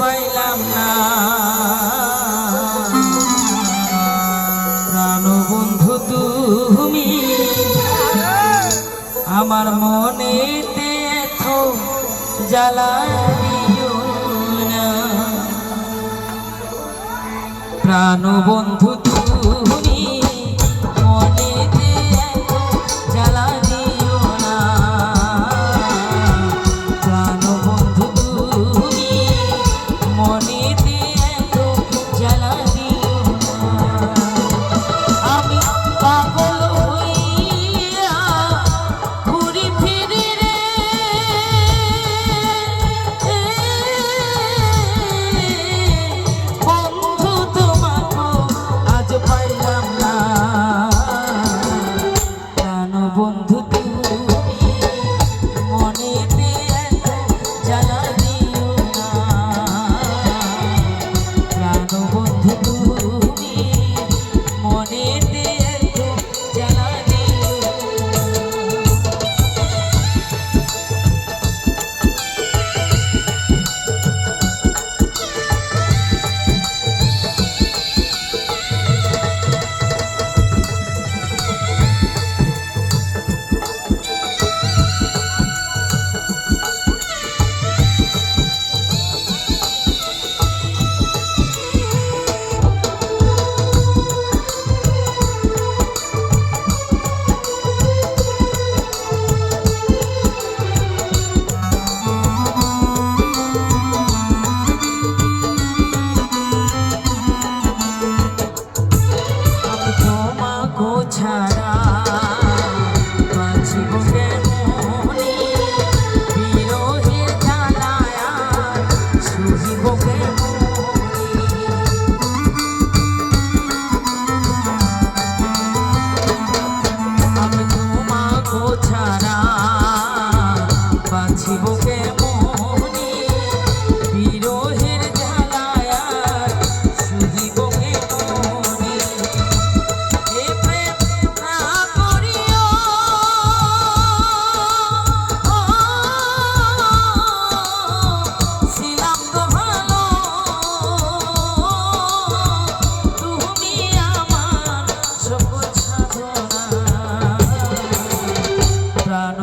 পাইলাম না। প্রাণ বন্ধু তুমি আমার মনে এখো জ্বালা প্রাণ বন্ধু need মনেতে প্রাণ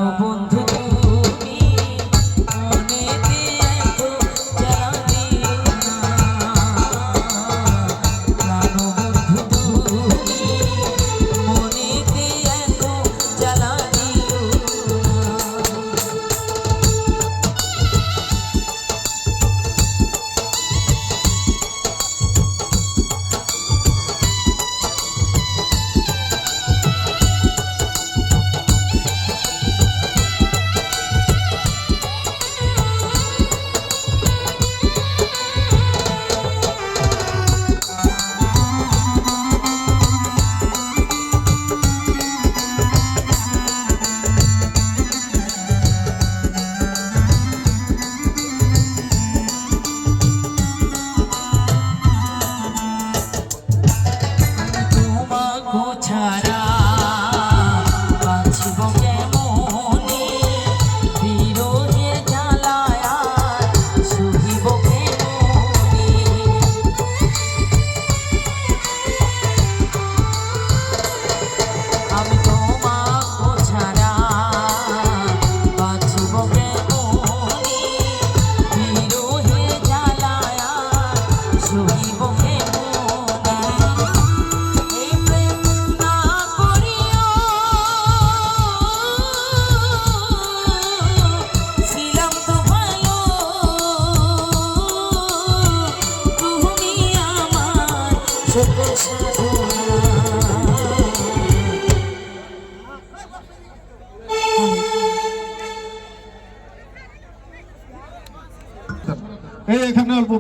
এখানে অল্প